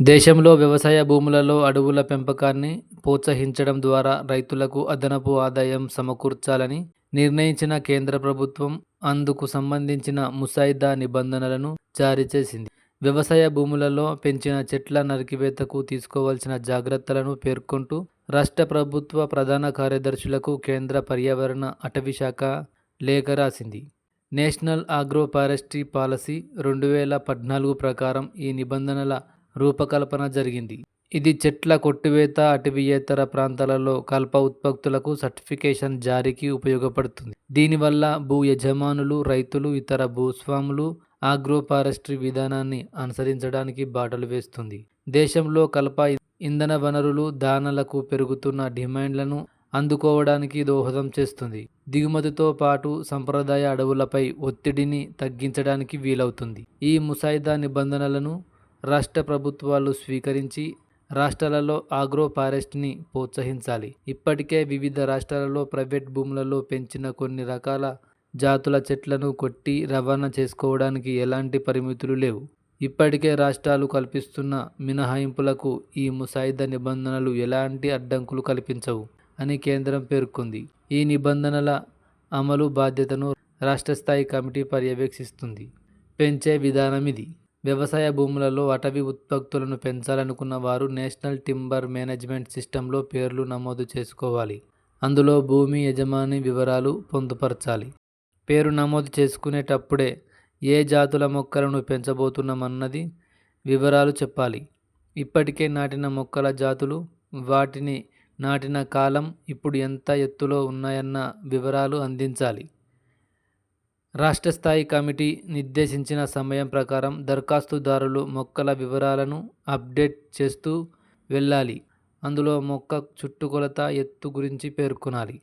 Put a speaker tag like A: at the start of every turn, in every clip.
A: దేశంలో వ్యవసాయ భూములలో అడవుల పెంపకాన్ని ప్రోత్సహించడం ద్వారా రైతులకు అదనపు ఆదాయం సమకూర్చాలని నిర్ణయించిన కేంద్ర ప్రభుత్వం అందుకు సంబంధించిన ముసాయిదా నిబంధనలను జారీ చేసింది. వ్యవసాయ భూములలో పెంచిన చెట్ల నరికివేతకు తీసుకోవాల్సిన జాగ్రత్తలను పేర్కొంటూ రాష్ట్ర ప్రభుత్వ ప్రధాన కార్యదర్శులకు కేంద్ర పర్యావరణ, అటవీ శాఖ లేఖ రాసింది. నేషనల్ ఆగ్రో ఫారెస్ట్రీ పాలసీ రెండు వేల పద్నాలుగు ప్రకారం ఈ నిబంధనల రూపకల్పన జరిగింది. ఇది చెట్ల కొట్టివేత, అటవీయేతర ప్రాంతాలలో కలప ఉత్పత్తులకు సర్టిఫికేషన్ జారీకి ఉపయోగపడుతుంది. దీనివల్ల భూ యజమానులు, రైతులు, ఇతర భూస్వాములు ఆగ్రోఫారెస్ట్రీ విధానాన్ని అనుసరించడానికి బాటలు వేస్తుంది. దేశంలో కలప ఇంధన వనరులు, దానలకు పెరుగుతున్న డిమాండ్లను అందుకోవడానికి దోహదం చేస్తుంది. దిగుమతితో పాటు సంప్రదాయ అడవులపై ఒత్తిడిని తగ్గించడానికి వీలవుతుంది. ఈ ముసాయిదా నిబంధనలను రాష్ట్ర ప్రభుత్వాలు స్వీకరించి రాష్ట్రాలలో ఆగ్రో ఫారెస్ట్ని ప్రోత్సహించాలి. ఇప్పటికే వివిధ రాష్ట్రాలలో ప్రైవేట్ భూములలో పెంచిన కొన్ని రకాల జాతుల చెట్లను కొట్టి రవాణా చేసుకోవడానికి ఎలాంటి పరిమితులు లేవు. ఇప్పటికే రాష్ట్రాలు కల్పిస్తున్న మినహాయింపులకు ఈ ముసాయిదా నిబంధనలు ఎలాంటి అడ్డంకులు కల్పించవు అని కేంద్రం పేర్కొంది. ఈ నిబంధనల అమలు బాధ్యతను రాష్ట్ర స్థాయి కమిటీ పర్యవేక్షిస్తుంది. పెంచే విధానం ఇది వ్యవసాయ భూములలో అటవీ ఉత్పత్తులను పెంచాలనుకున్న వారు నేషనల్ టింబర్ మేనేజ్మెంట్ సిస్టంలో పేర్లు నమోదు చేసుకోవాలి. అందులో భూమి యజమాని వివరాలు పొందుపరచాలి పేరు నమోదు చేసుకునేటప్పుడే ఏ జాతుల మొక్కలను పెంచబోతున్నామన్నది వివరాలు చెప్పాలి. ఇప్పటికే నాటిన మొక్కల జాతులు, వాటిని నాటిన కాలం, ఇప్పుడు ఎంత ఎత్తులో ఉన్నాయన్న వివరాలు అందించాలి. రాష్ట్ర స్థాయి కమిటీ నిర్దేశించిన సమయం ప్రకారం దరఖాస్తుదారులు మొక్కల వివరాలను అప్డేట్ చేస్తూ వెళ్ళాలి అందులో మొక్క చుట్టుకొలత, ఎత్తు గురించి పేర్కొనాలి.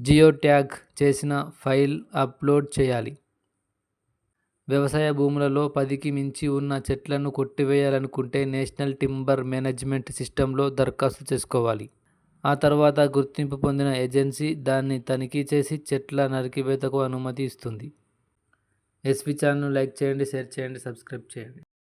A: జియో ట్యాగ్ చేసిన ఫైల్ అప్లోడ్ చేయాలి. వ్యవసాయ భూములలో పదికి మించి ఉన్న చెట్లను కొట్టివేయాలనుకుంటే నేషనల్ టింబర్ మేనేజ్మెంట్ సిస్టంలో దరఖాస్తు చేసుకోవాలి. ఆ తర్వాత గుర్తింపు పొందిన ఏజెన్సీ దాన్ని తనిఖీ చేసి చెట్ల నరికివేతకు అనుమతి ఇస్తుంది. ఎస్వీ ఛానల్ను లైక్ చేయండి, షేర్ చేయండి, సబ్స్క్రైబ్ చేయండి.